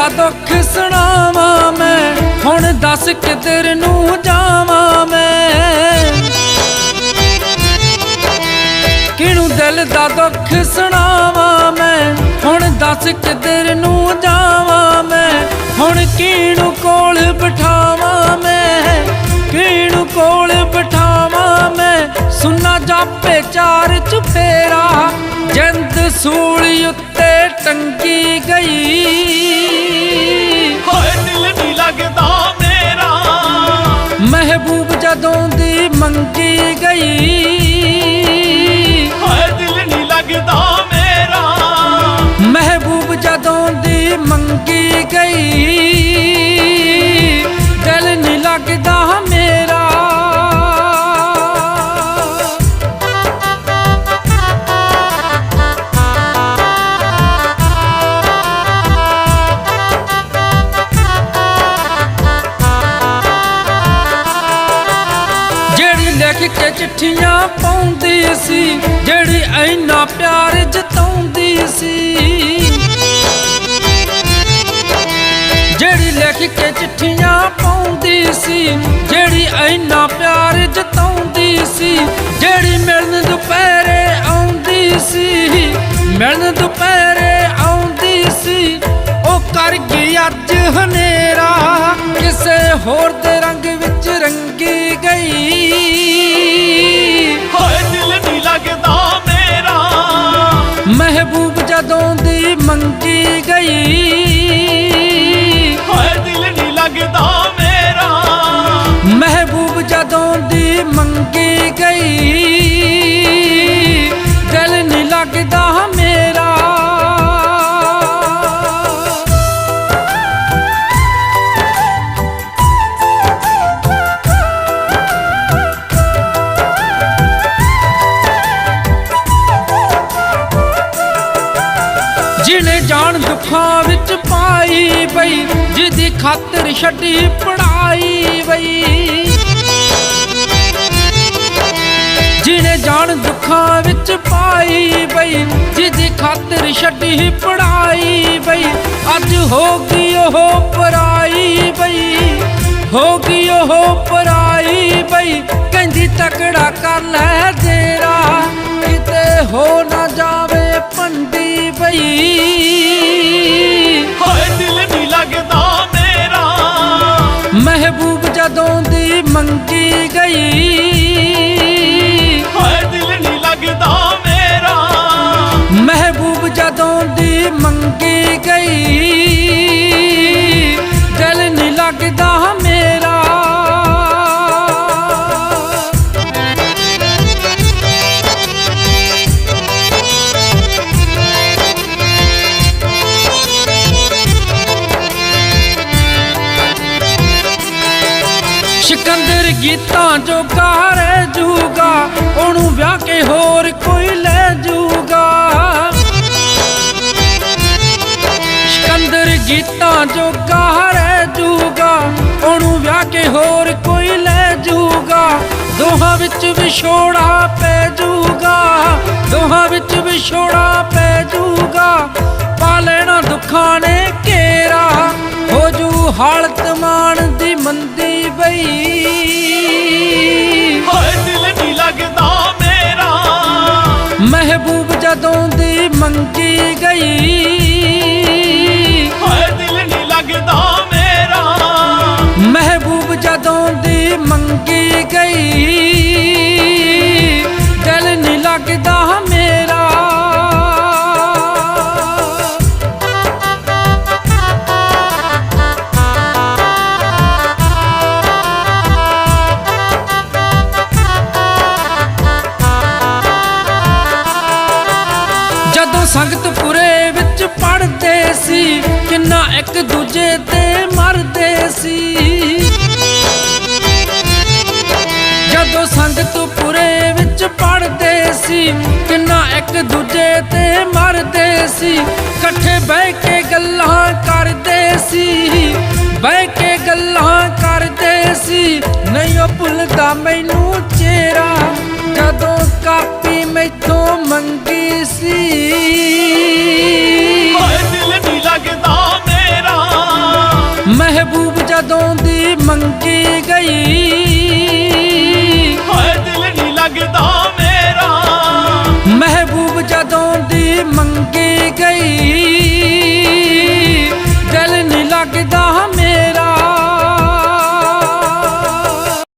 ਦਾ ਦੁੱਖ ਸੁਣਾਵਾਂ ਮੈਂ। ਹੁਣ ਦੱਸ ਕਿਧਰ ਨੂੰ ਜਾਵਾਂ ਮੈਂ। ਕਿਨੂੰ ਦਿਲ ਦਾ ਦੁੱਖ ਸੁਣਾਵਾਂ ਮੈਂ। ਹੁਣ ਦੱਸ ਕਿਧਰ ਨੂੰ ਜਾਵਾਂ ਮੈਂ। ਹੁਣ ਕਿਨੂੰ ਕੋਲ ਜਦੋਂ ਦੀ ਮੰਗੀ ਗਈ। ਚਿੱਠੀਆਂ ਪਾਉਂਦੀ ਸੀ, ਜਿਹੜੀ ਐਨਾ ਪਿਆਰ ਜਤਾਉਂਦੀ ਸੀ। ਜਿਹੜੀ ਲਿਖ ਕੇ ਚਿੱਠੀਆਂ ਪਾਉਂਦੀ ਸੀ, ਜਿਹੜੀ ਐਨਾ ਪਿਆਰ ਜਤਾਉਂਦੀ ਸੀ, ਜਿਹੜੀ ਮਿਲਣ ਦੁਪਹਿਰੇ ਆਉਂਦੀ ਸੀ। ਮਿਲਣ ਦੁਪਹਿਰੇ ਆਉਂਦੀ ਸੀ, ਉਹ ਕਰ ਗਈ ਅੱਜ ਹਨੇਰਾ। ਕਿਸੇ ਹੋਰ ਦੇ ਰੰਗ ਵਿੱਚ ਰੰਗੀ ਗਈ। ਹੋਏ ਦਿਲ ਨਹੀਂ ਲੱਗਦਾ ਮੇਰਾ। ਮਹਿਬੂਬ ਜਦੋਂ ਦੀ ਮੰਗੀ ਗਈ। ਹੋਏ ਦਿਲ ਨਹੀਂ ਲੱਗਦਾ ਮੇਰਾ। ਮਹਿਬੂਬ ਜਦੋਂ ਦੀ ਮੰਗੀ ਗਈ। ਜਿਨੇ ਜਾਣ ਦੁੱਖਾਂ ਵਿੱਚ ਪਾਈ ਬਈ, ਜਿਹਦੀ ਖਾਤਰ ਛੱਡੀ ਪੜਾਈ ਬਈ। ਜਿਹਨੇ ਜਾਨ ਦੁੱਖਾਂ ਵਿੱਚ ਪਾਈ ਬਈ, ਜਿਹਦੀ ਖਾਤਰ ਛੱਡੀ ਪੜਾਈ ਬਈ। ਅੱਜ ਹੋ ਗਈ ਉਹ ਪਰਾਈ ਬਈ, ਹੋ ਗਈ ਉਹ ਪਰਾਈ ਬਈ। ਕਹਿੰਦੀ ਤਕੜਾ ਕਰ ਲੈ ਤੇਰਾ ਕਿਤੇ ਹੋ ਨਾ ਜਾਵੇ ਪੰਡੇ ਬਈ ਸਿਕੰਦਰ ਗੀਤਾਂ ਜੋ ਗਾ ਰਹਿ ਜੂਗਾ, ਉਹਨੂੰ ਵਿਆਹ ਕੇ ਹੋਰ ਕੋਈ ਲੈ ਜੂਗਾ। ਸਿਕੰਦਰ ਗੀਤਾਂ ਜੋ ਗਾ ਜੂਗਾ, ਉਹਨੂੰ ਵਿਆਹ ਕੇ ਹੋਰ ਕੋਈ ਲੈ ਜੂਗਾ। ਦੋਹਾਂ ਵਿੱਚ ਵਿਛੋੜਾ ਪੈ ਜੂਗਾ, ਦੋਹਾਂ ਵਿੱਚ ਵਿਛੋੜਾ ਪੈ ਜੂਗਾ। ਪਾ ਲੈਣਾ ਦੁੱਖਾਂ ਨੇ ਘੇਰਾ, ਹੋ ਜੂ ਹਾਲਤ ਮਾਣ ਦੀ ਮੰਦੀ ਜਦੋਂ ਦੀ ਮੰਗ ਸੰਗਤਪੁਰੇ ਵਿੱਚ ਪੜਦੇ ਸੀ, ਕਿੰਨਾ ਇੱਕ ਦੂਜੇ ਤੇ ਮਰਦੇ ਸੀ। ਜਦੋਂ ਸੰਗਤਪੁਰੇ ਵਿੱਚ ਪੜਦੇ ਸੀ, ਕਿੰਨਾ ਇੱਕ ਦੂਜੇ ਤੇ ਮਰਦੇ ਸੀ। ਇਕੱਠੇ ਬਹਿ ਕੇ ਗੱਲਾਂ ਕਰਦੇ ਸੀ, ਬਹਿ ਕੇ ਗੱਲਾਂ ਕਰਦੇ ਸੀ। ਨਹੀਂ ਉਹ ਭੁੱਲਦਾ ਮੈਨੂੰ ਮੰਗੀ ਗਈ। ਹਾਏ ਦਿਲ ਨਹੀਂ ਲੱਗਦਾ ਮੇਰਾ। ਮਹਿਬੂਬ ਜਦੋਂ ਦੀ ਮੰਗੀ ਗਈ।